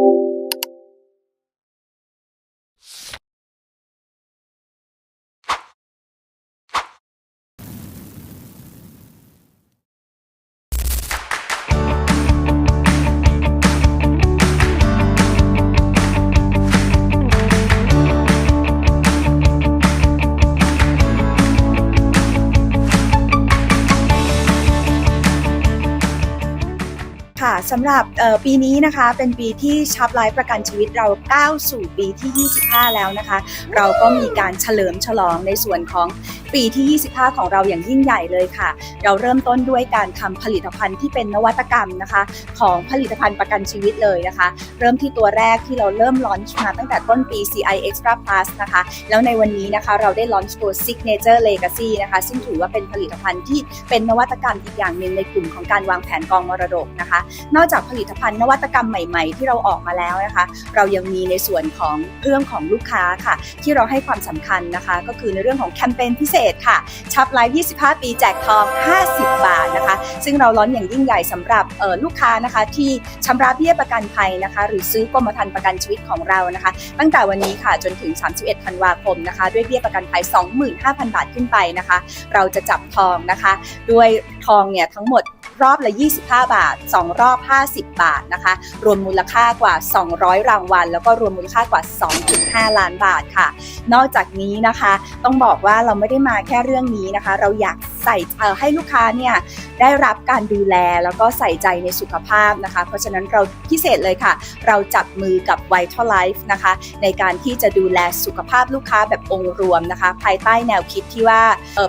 ค่ สำหรับปีนี้นะคะเป็นปีที่ชับไลฟ์ประกันชีวิตเราก้าวสู่ปีที่ 25 แล้วนะคะ เราก็มีการเฉลิมฉลองในส่วนของปีที่ 25 ของเราอย่างยิ่งใหญ่เลยค่ะ เราเริ่มต้นด้วยการทำผลิตภัณฑ์ที่เป็นนวัตกรรมนะคะ ของผลิตภัณฑ์ประกันชีวิตเลยนะคะ เริ่มที่ตัวแรกที่เราเริ่มลอนช์มาตั้งแต่ต้นปี CI Extra Plus นะคะ แล้วในวันนี้นะคะเราได้ลอนช์ตัว Signature Legacy นะคะ ซึ่งถือว่าเป็นผลิตภัณฑ์ที่เป็นนวัตกรรมอีกอย่างหนึ่งในกลุ่มของการวางแผนกองมรดกนะคะนอกจากผลิตภัณฑ์นวัตกรรมใหม่ๆ ที่เราออกมาแล้วนะคะ เรายังมีในส่วนของเรื่องของลูกค้าค่ะ ที่เราให้ความสำคัญนะคะ ก็คือในเรื่องของแคมเปญพิเศษค่ะชับไลฟ์ 25 ปีแจกทอง 50 บาทนะคะ ซึ่งเราล้อนอย่างยิ่งใหญ่สำหรับลูกค้านะคะ ที่ชำระเบี้ยประกันภัยนะคะ หรือซื้อกรมธรรม์ประกันชีวิตของเรานะคะ ตั้งแต่วันนี้ค่ะจนถึง 31 ธันวาคมนะคะ ด้วยเบี้ยประกันภัย 25,000 บาทขึ้นไปนะคะ เราจะจับทองนะคะ ด้วยทองเนี่ยทั้งหมด รอบละ 25 บาท 2 รอบ 50 บาทนะคะ รวมมูลค่ากว่า 200 รางวัล แล้วก็รวมมูลค่ากว่า 2.5 ล้านบาทค่ะ นอกจากนี้นะคะต้องบอกว่าเราไม่ได้มาแค่เรื่องนี้นะคะ เราอยากใส่ให้ลูกค้าเนี่ยได้รับการดูแลแล้วก็ใส่ใจในสุขภาพนะคะ เพราะฉะนั้นเราพิเศษเลยค่ะ เราจับมือกับ Vital Life นะคะ ในการที่จะดูแลสุขภาพลูกค้าแบบองค์รวมนะคะ ภายใต้แนวคิดที่ว่า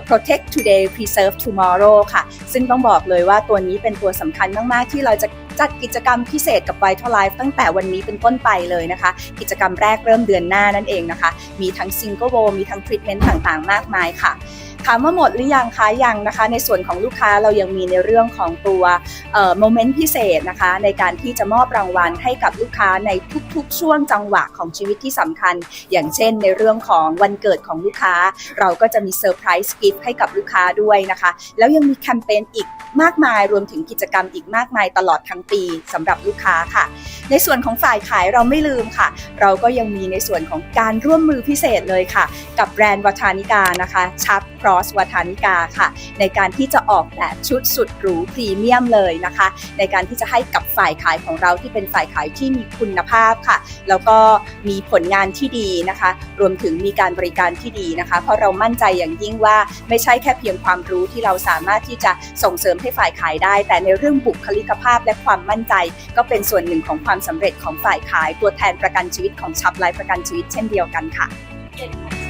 protect today preserve tomorrow ค่ะ ซึ่งต้องบอกเลยว่าตัวนี้เป็นตัวสำคัญมากๆ ที่เราจะจัดกิจกรรมพิเศษกับ Vital Life ตั้งแต่วันนี้เป็นต้นไปเลยนะคะ กิจกรรมแรกเริ่มเดือนหน้านั่นเองนะคะ มีทั้งซิงเกิลโวมีทั้งทรีทเมนต์ต่างๆ มากมายค่ะ ถามว่าหมดหรือยังคะยังนะคะ ในส่วนของลูกค้าเรายังมีในเรื่องของตัวโมเมนต์พิเศษนะคะ ในการที่จะมอบรางวัลให้กับลูกค้าในทุกๆ ช่วงจังหวะของชีวิตที่สำคัญ อย่างเช่นในเรื่องของวันเกิดของลูกค้า เราก็จะมีเซอร์ไพรส์กิฟต์ให้กับลูกค้าด้วยนะคะ แล้วยังมีแคมเปญอีกมากมายรวมถึงกิจกรรมอีกมากมายตลอดทั้งปีสำหรับลูกค้าค่ะ ในส่วนของฝ่ายขายเราไม่ลืมค่ะ เราก็ยังมีในส่วนของการร่วมมือพิเศษเลยค่ะ กับแบรนด์วัฒนิกานะคะชับครอสวัฒนิกาค่ะ ในการที่จะออกแบบชุดสุดหรูพรีเมียมเลยนะคะ ในการที่จะให้กับฝ่ายขายของเราที่เป็นฝ่ายขายที่มีคุณภาพค่ะ แล้วก็มีผลงานที่ดีนะคะ รวมถึงมีการบริการที่ดีนะคะ เพราะเรามั่นใจอย่างยิ่งว่าไม่ใช่แค่เพียงความรู้ที่เราสามารถที่จะส่งเสริมให้ฝ่ายขายได้ แต่ในเรื่องบุคลิกภาพและความมั่นใจ ก็เป็นส่วนหนึ่งของความสำเร็จของฝ่ายขายตัวแทนประกันชีวิตของชับไลฟ์ประกันชีวิตเช่นเดียวกันค่ะ